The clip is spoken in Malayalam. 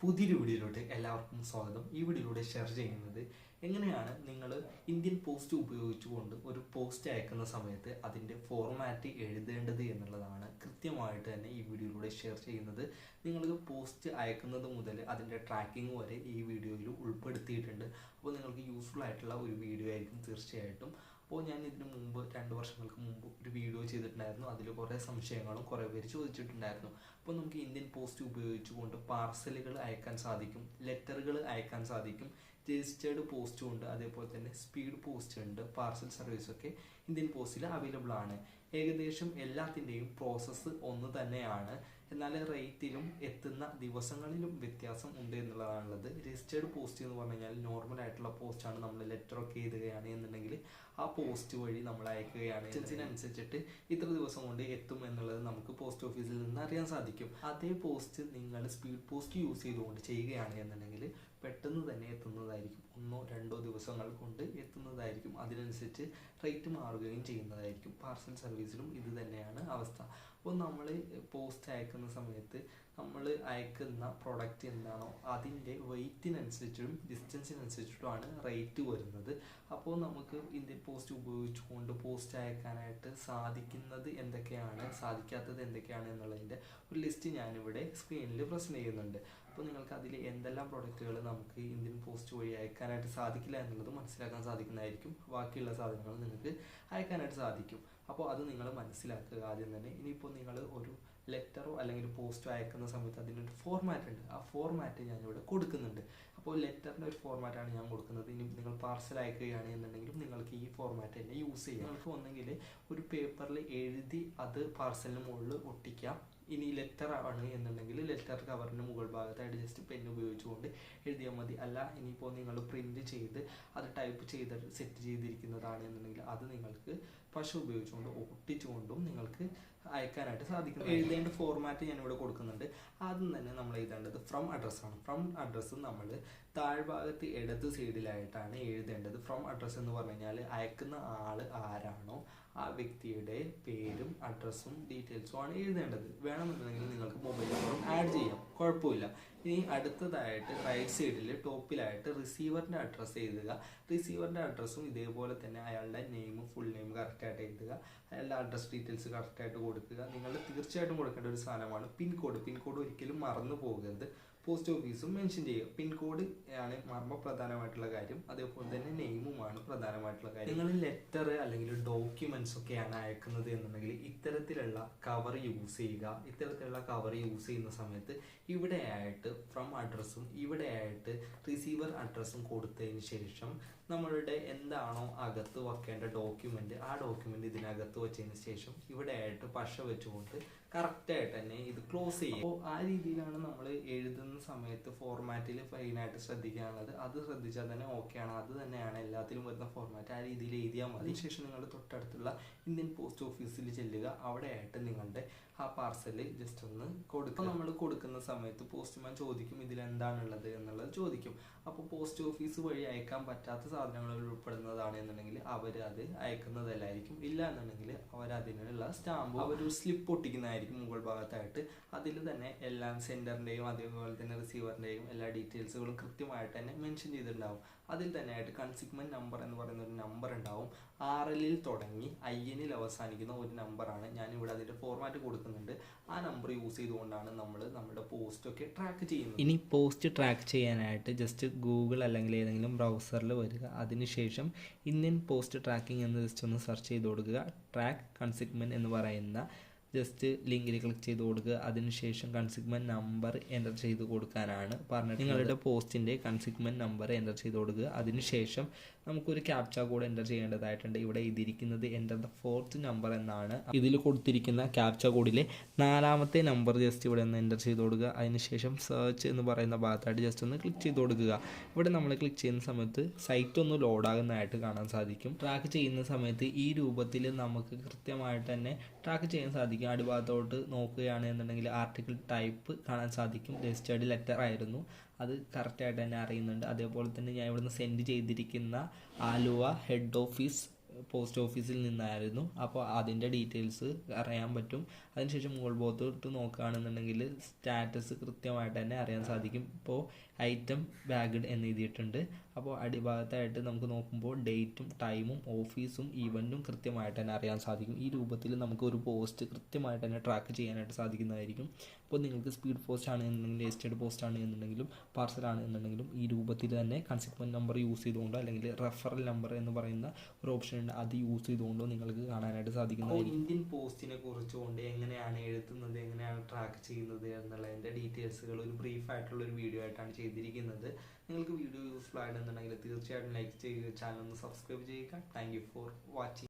പുതിയൊരു വീഡിയോയിലോട്ട് എല്ലാവർക്കും സ്വാഗതം. ഈ വീഡിയോയിലൂടെ ഷെയർ ചെയ്യുന്നത് എങ്ങനെയാണ് നിങ്ങൾ ഇന്ത്യൻ പോസ്റ്റ് ഉപയോഗിച്ചുകൊണ്ട് ഒരു പോസ്റ്റ് അയക്കുന്ന സമയത്ത് അതിന്റെ ഫോർമാറ്റ് എഴുതേണ്ടത് എന്നുള്ളതാണ് കൃത്യമായിട്ട് തന്നെ ഈ വീഡിയോയിലൂടെ ഷെയർ ചെയ്യുന്നത്. നിങ്ങൾക്ക് പോസ്റ്റ് അയക്കുന്നത് മുതൽ അതിന്റെ ട്രാക്കിംഗ് വരെ ഈ വീഡിയോയിൽ ഉൾപ്പെടുത്തിയിട്ടുണ്ട്. അപ്പോൾ നിങ്ങൾക്ക് യൂസ്ഫുൾ ആയിട്ടുള്ള ഒരു വീഡിയോ ആയിരിക്കും തീർച്ചയായിട്ടും. അപ്പോൾ ഞാൻ ഇതിന് മുമ്പ് രണ്ട് വർഷങ്ങൾക്ക് മുമ്പ് ഒരു വീഡിയോ ചെയ്തിട്ടുണ്ടായിരുന്നു. അതിൽ കുറേ സംശയങ്ങളും കുറേ പേര് ചോദിച്ചിട്ടുണ്ടായിരുന്നു. അപ്പോൾ നമുക്ക് ഇന്ത്യൻ പോസ്റ്റ് ഉപയോഗിച്ചുകൊണ്ട് പാർസലുകൾ അയക്കാൻ സാധിക്കും ലെറ്ററുകൾ അയക്കാൻ സാധിക്കും. രജിസ്റ്റേർഡ് പോസ്റ്റും ഉണ്ട്. അതേപോലെ തന്നെ സ്പീഡ് പോസ്റ്റ് ഉണ്ട്. പാർസൽ സർവീസൊക്കെ ഇന്ത്യൻ പോസ്റ്റിൽ അവൈലബിൾ ആണ്. ഏകദേശം എല്ലാത്തിന്റെയും പ്രോസസ്സ് ഒന്ന് തന്നെയാണ്. എന്നാൽ റേറ്റിലും എത്തുന്ന ദിവസങ്ങളിലും വ്യത്യാസം ഉണ്ട് എന്നുള്ളതാണുള്ളത്. രജിസ്റ്റേർഡ് പോസ്റ്റ് എന്ന് പറഞ്ഞു കഴിഞ്ഞാൽ നോർമൽ ആയിട്ടുള്ള പോസ്റ്റാണ് നമ്മൾ ലെറ്റർ ഒക്കെ എഴുതുകയാണ് എന്നുണ്ടെങ്കിൽ ആ പോസ്റ്റ് വഴി നമ്മൾ അയക്കുകയാണ്. അനുസരിച്ചിട്ട് ഇത്ര ദിവസം കൊണ്ട് എത്തും എന്നുള്ളത് നമുക്ക് പോസ്റ്റ് ഓഫീസിൽ നിന്ന് അറിയാൻ സാധിക്കും. അതേ പോസ്റ്റ് നിങ്ങൾ സ്പീഡ് പോസ്റ്റ് യൂസ് ചെയ്തുകൊണ്ട് ചെയ്യുകയാണ് എന്നുണ്ടെങ്കിൽ പെട്ടെന്ന് തന്നെ എത്തുന്നതായിരിക്കും. ഒന്നോ രണ്ടോ ദിവസങ്ങൾ കൊണ്ട് എത്തുന്നതായിരിക്കും. അതിനനുസരിച്ച് റേറ്റ് മാറുകയും ചെയ്യുന്നതായിരിക്കും. പാർസൽ സർവീസിലും ഇത് തന്നെയാണ് അവസ്ഥ. അപ്പോൾ നമ്മൾ പോസ്റ്റ് അയക്കുന്ന സമയത്ത് നമ്മൾ അയക്കുന്ന പ്രോഡക്റ്റ് എന്താണോ അതിന്റെ വെയ്റ്റിനനുസരിച്ചും ഡിസ്റ്റൻസിനനുസരിച്ചിട്ടുമാണ് റേറ്റ് വരുന്നത്. അപ്പോൾ നമുക്ക് ഇന്ത്യൻ പോസ്റ്റ് ഉപയോഗിച്ചുകൊണ്ട് പോസ്റ്റ് അയക്കാനായിട്ട് സാധിക്കുന്നത് എന്തൊക്കെയാണ് സാധിക്കാത്തത് എന്തൊക്കെയാണ് എന്നുള്ളതിന്റെ ഒരു ലിസ്റ്റ് ഞാനിവിടെ സ്ക്രീനിൽ പ്രസന്റ് ചെയ്യുന്നുണ്ട്. അപ്പോൾ നിങ്ങൾക്ക് അതിൽ എന്തെല്ലാം പ്രൊഡക്റ്റുകൾ നമുക്ക് ഇന്ത്യൻ പോസ്റ്റ് വഴി അയക്കാനായിട്ട് സാധിക്കില്ല എന്നുള്ളത് മനസ്സിലാക്കാൻ സാധിക്കുന്നതായിരിക്കും. ബാക്കിയുള്ള സാധനങ്ങൾ നിങ്ങൾക്ക് അയക്കാനായിട്ട് സാധിക്കും. അപ്പോൾ അത് നിങ്ങൾ മനസ്സിലാക്കുക ആദ്യം തന്നെ. ഇനിയിപ്പോൾ നിങ്ങൾ ഒരു ലെറ്ററോ അല്ലെങ്കിൽ പോസ്റ്റോ അയക്കുന്ന സമയത്ത് അതിനൊരു ഫോർമാറ്റ് ഉണ്ട്. ആ ഫോർമാറ്റ് ഞാനിവിടെ കൊടുക്കുന്നുണ്ട്. അപ്പോൾ ലെറ്ററിന്റെ ഒരു ഫോർമാറ്റാണ് ഞാൻ കൊടുക്കുന്നത്. ഇനി നിങ്ങൾ പാർസൽ അയക്കുകയാണ് എന്നുണ്ടെങ്കിലും നിങ്ങൾക്ക് ഈ ഫോർമാറ്റ് തന്നെ യൂസ് ചെയ്യാം. നിങ്ങൾക്ക് ഒന്നെങ്കിൽ ഒരു പേപ്പറിൽ എഴുതി അത് പാർസലിന് മുകളിൽ ഒട്ടിക്കാം. ഇനി ലെറ്റർ ആണ് എന്നുണ്ടെങ്കിൽ ലെറ്റർ കവറിന് മുകൾ ഭാഗത്തായിട്ട് ജസ്റ്റ് പെൻ ഉപയോഗിച്ചുകൊണ്ട് എഴുതിയാൽ മതി. അല്ല ഇനിയിപ്പോൾ നിങ്ങൾ പ്രിന്റ് ചെയ്ത് അത് ടൈപ്പ് ചെയ്ത് സെറ്റ് ചെയ്തിരിക്കുന്നതാണ് എന്നുണ്ടെങ്കിൽ അത് നിങ്ങൾക്ക് പശ ഉപയോഗിച്ചുകൊണ്ട് ഒട്ടിച്ചുകൊണ്ടും നിങ്ങൾക്ക് അയക്കാനായിട്ട് സാധിക്കും എഴുതേണ്ട ഫോർമാറ്റ് ഞാൻ ഇവിടെ കൊടുക്കുന്നുണ്ട്. ആദ്യം തന്നെ നമ്മൾ എഴുതേണ്ടത് ഫ്രം അഡ്രസ് ആണ്. ഫ്രം അഡ്രസ്സ് നമ്മൾ താഴ്ഭാഗത്ത് ഇടത് സൈഡിലായിട്ടാണ് എഴുതേണ്ടത്. ഫ്രം അഡ്രസ്സ് എന്ന് പറഞ്ഞു കഴിഞ്ഞാൽ അയക്കുന്ന ആൾ ആരാണോ ആ വ്യക്തിയുടെ പേരും അഡ്രസ്സും ഡീറ്റെയിൽസും ആണ് എഴുതേണ്ടത്. വേണമെന്നുണ്ടെങ്കിൽ നിങ്ങൾക്ക് മൊബൈൽ നമ്പറും ആഡ് ചെയ്യാം. കുഴപ്പമില്ല. ഇനി അടുത്തതായിട്ട് റൈറ്റ് സൈഡിൽ ടോപ്പിലായിട്ട് റിസീവറിന്റെ അഡ്രസ്സ് എഴുതുക. റിസീവറിന്റെ അഡ്രസ്സും ഇതേപോലെ തന്നെ അയാളുടെ നെയിം ഫുൾ നെയിം കറക്റ്റായിട്ട് എഴുതുക. അയാളുടെ അഡ്രസ് ഡീറ്റെയിൽസ് കറക്റ്റായിട്ട് കൊടുക്കുക. നിങ്ങൾ തീർച്ചയായിട്ടും കൊടുക്കേണ്ട ഒരു സാധനമാണ്. പിൻകോഡ്. പിൻകോഡ് പിൻ കോഡ് ഒരിക്കലും മറന്നു പോകരുത് പോസ്റ്റ് ഓഫീസും മെൻഷൻ ചെയ്യുക. പിൻകോഡ് ആണ് മർമ്മ പ്രധാനമായിട്ടുള്ള കാര്യം. അതേപോലെ തന്നെ നെയിമുമാണ് പ്രധാനമായിട്ടുള്ള കാര്യം. നിങ്ങൾ ലെറ്റർ അല്ലെങ്കിൽ ഡോക്യുമെന്റ്സ് ഒക്കെയാണ് അയക്കുന്നത് എന്നുണ്ടെങ്കിൽ ഇത്തരത്തിലുള്ള കവർ യൂസ് ചെയ്യുക. ഇത്തരത്തിലുള്ള കവർ യൂസ് ചെയ്യുന്ന സമയത്ത് ഇവിടെയായിട്ട് ഫ്രം അഡ്രസ്സും ഇവിടെയായിട്ട് റിസീവർ അഡ്രസ്സും കൊടുത്തതിന് ശേഷം നമ്മളുടെ എന്താണോ അകത്ത് വെക്കേണ്ട ഡോക്യുമെന്റ് ആ ഡോക്യുമെന്റ് ഇതിനകത്ത് വെച്ചതിന് ശേഷം ഇവിടെയായിട്ട് പശ വെച്ചുകൊണ്ട് കറക്റ്റായിട്ട് തന്നെ ഇത് ക്ലോസ് ചെയ്യും അപ്പോൾ ആ രീതിയിലാണ് നമ്മൾ എഴുതുന്ന സമയത്ത് ഫോർമാറ്റിൽ ഫൈനായിട്ട് ശ്രദ്ധിക്കാനുള്ളത് അത് ശ്രദ്ധിച്ചാൽ തന്നെ ഓക്കെയാണ് അത് തന്നെയാണ് എല്ലാത്തിലും വരുന്ന ഫോർമാറ്റ് ആ രീതിയിൽ എഴുതിയാൽ മതി. ശേഷം നിങ്ങൾ തൊട്ടടുത്തുള്ള ഇന്ത്യൻ പോസ്റ്റ് ഓഫീസിൽ ചെല്ലുക. അവിടെയായിട്ട് നിങ്ങളുടെ ആ പാർസൽ ജസ്റ്റ് ഒന്ന് കൊടുക്കും നമ്മൾ കൊടുക്കുന്ന സമയത്ത് പോസ്റ്റ്മാൻ ചോദിക്കും ഇതിൽ എന്താണുള്ളത്? എന്നുള്ളത് ചോദിക്കും. അപ്പോൾ പോസ്റ്റ് ഓഫീസ് വഴി അയക്കാൻ പറ്റാത്ത സാധനങ്ങൾ ഉൾപ്പെടുന്നതാണ് എന്നുണ്ടെങ്കിൽ അവർ അത് അയക്കുന്നതല്ലായിരിക്കും. ഇല്ല എന്നുണ്ടെങ്കിൽ അവർ അതിനുള്ള സ്റ്റാമ്പ് അവർ സ്ലിപ്പ് ഒട്ടിക്കുന്നതായിരിക്കും മുകൾ ഭാഗത്തായിട്ട്. അതിൽ തന്നെ എല്ലാം സെന്ററിന്റെയും അതേപോലെ തന്നെ റിസീവറിന്റെയും എല്ലാ ഡീറ്റെയിൽസുകളും കൃത്യമായിട്ട് തന്നെ മെൻഷൻ ചെയ്തിട്ടുണ്ടാവും. അതിൽ തന്നെ ആയിട്ട് കൺസിഗ്മെന്റ് നമ്പർ എന്ന് പറയുന്ന ഒരു നമ്പർ ഉണ്ടാവും. ആർ എല്ലിൽ തുടങ്ങി ഐ എനിൽ അവസാനിക്കുന്ന ഒരു നമ്പറാണ് ഞാനിവിടെ അതിന്റെ ഫോർമാറ്റ് കൊടുക്കുന്നുണ്ട്. ആ നമ്പർ യൂസ് ചെയ്തുകൊണ്ടാണ് നമ്മൾ നമ്മുടെ പോസ്റ്റ് ഒക്കെ ട്രാക്ക് ചെയ്യുന്നത്. ഇനി പോസ്റ്റ് ട്രാക്ക് ചെയ്യാനായിട്ട് ജസ്റ്റ് ഗൂഗിൾ അല്ലെങ്കിൽ ഏതെങ്കിലും ബ്രൗസറിൽ വരിക. അതിനുശേഷം ഇന്ത്യൻ പോസ്റ്റ് ട്രാക്കിംഗ് എന്ന് ജസ്റ്റ് ഒന്ന് സെർച്ച് ചെയ്ത് കൊടുക്കുക. ട്രാക്ക് കൺസിഗ്മെന്റ് എന്ന് പറയുന്ന ജസ്റ്റ് ലിങ്കിൽ ക്ലിക്ക് ചെയ്ത് കൊടുക്കുക. അതിനുശേഷം കൺസിഗ്മെന്റ് നമ്പർ എന്റർ ചെയ്ത് കൊടുക്കാനാണ് പറഞ്ഞത് നിങ്ങളുടെ പോസ്റ്റിന്റെ കൺസിഗ്മെന്റ് നമ്പർ എന്റർ ചെയ്ത് കൊടുക്കുക. അതിനുശേഷം നമുക്കൊരു ക്യാപ്ച കോഡ് എന്റർ ചെയ്യേണ്ടതായിട്ടുണ്ട്. ഇവിടെ എഴുതിയിരിക്കുന്നത് എന്റർ ദ ഫോർത്ത് നമ്പർ എന്നാണ്. ഇതിൽ കൊടുത്തിരിക്കുന്ന ക്യാപ്ച കോഡിലെ നാലാമത്തെ നമ്പർ ജസ്റ്റ് ഇവിടെ ഒന്ന് എന്റർ ചെയ്ത് കൊടുക്കുക. അതിനുശേഷം സെർച്ച് എന്ന് പറയുന്ന ഭാഗത്തായിട്ട് ജസ്റ്റ് ഒന്ന് ക്ലിക്ക് ചെയ്ത് കൊടുക്കുക. ഇവിടെ നമ്മൾ ക്ലിക്ക് ചെയ്യുന്ന സമയത്ത് സൈറ്റ് ഒന്ന് ലോഡാകുന്നതായിട്ട് കാണാൻ സാധിക്കും. ട്രാക്ക് ചെയ്യുന്ന സമയത്ത് ഈ രൂപത്തിൽ നമുക്ക് കൃത്യമായിട്ട് തന്നെ ട്രാക്ക് ചെയ്യാൻ സാധിക്കും. അടിഭാഗത്തോട്ട് നോക്കുകയാണെന്നുണ്ടെങ്കിൽ ആർട്ടിക്കിൾ ടൈപ്പ് കാണാൻ സാധിക്കും. രജിസ്റ്റേർഡ് ലെറ്റർ ആയിരുന്നു. അത് കറക്റ്റായിട്ട് തന്നെ അറിയുന്നുണ്ട്. അതേപോലെ തന്നെ ഞാൻ ഇവിടുന്ന് സെൻഡ് ചെയ്തിരിക്കുന്ന ആലുവ ഹെഡ് ഓഫീസ് പോസ്റ്റ് ഓഫീസിൽ നിന്നായിരുന്നു. അപ്പോൾ അതിന്റെ ഡീറ്റെയിൽസ് അറിയാൻ പറ്റും. അതിനുശേഷം മുകൾ ഭാഗത്തോട്ട് നോക്കുകയാണെന്നുണ്ടെങ്കിൽ സ്റ്റാറ്റസ് കൃത്യമായിട്ട് തന്നെ അറിയാൻ സാധിക്കും. ഇപ്പോൾ ഐറ്റം ബാഗഡ് എന്ന് എഴുതിയിട്ടുണ്ട്. അപ്പോൾ അടിഭാഗത്തായിട്ട് നമുക്ക് നോക്കുമ്പോൾ ഡേറ്റും ടൈമും ഓഫീസും ഈവന്റും കൃത്യമായിട്ട് തന്നെ അറിയാൻ സാധിക്കും. ഈ രൂപത്തിൽ നമുക്ക് ഒരു പോസ്റ്റ് കൃത്യമായിട്ട് തന്നെ ട്രാക്ക് ചെയ്യാനായിട്ട് സാധിക്കുന്നതായിരിക്കും. അപ്പോൾ നിങ്ങൾക്ക് സ്പീഡ് പോസ്റ്റ് ആണ് എന്നുണ്ടെങ്കിൽ എസ്റ്റേഡ് പോസ്റ്റ് ആണ് എന്നുണ്ടെങ്കിലും പാർസൽ ആണ് എന്നുണ്ടെങ്കിലും ഈ രൂപത്തിൽ തന്നെ കൺസിക്വന്റ് നമ്പർ യൂസ് ചെയ്തുകൊണ്ടോ അല്ലെങ്കിൽ റെഫറൽ നമ്പർ എന്ന് പറയുന്ന ഒരു ഓപ്ഷൻ ഉണ്ട് അത് യൂസ് ചെയ്തുകൊണ്ടും നിങ്ങൾക്ക് കാണാനായിട്ട് അപ്പോൾ ഇന്ത്യൻ പോസ്റ്റിനെ കുറിച്ചുകൊണ്ട് എങ്ങനെയാണ് എഴുതുന്നത് എങ്ങനെയാണ് ട്രാക്ക് ചെയ്യുന്നത് എന്നുള്ളതിന്റെ ഡീറ്റെയിൽസുകൾ ഒരു ബ്രീഫ് ആയിട്ടുള്ള ഒരു വീഡിയോ ആയിട്ടാണ് ചെയ്തിരിക്കുന്നത്. നിങ്ങൾക്ക് വീഡിയോ യൂസ്ഫുൾ ആയിട്ടുണ്ടെങ്കിൽ തീർച്ചയായിട്ടും ലൈക്ക് ചെയ്യുക ചാനൽ ഒന്ന് സബ്സ്ക്രൈബ് ചെയ്യുക. Thank you for watching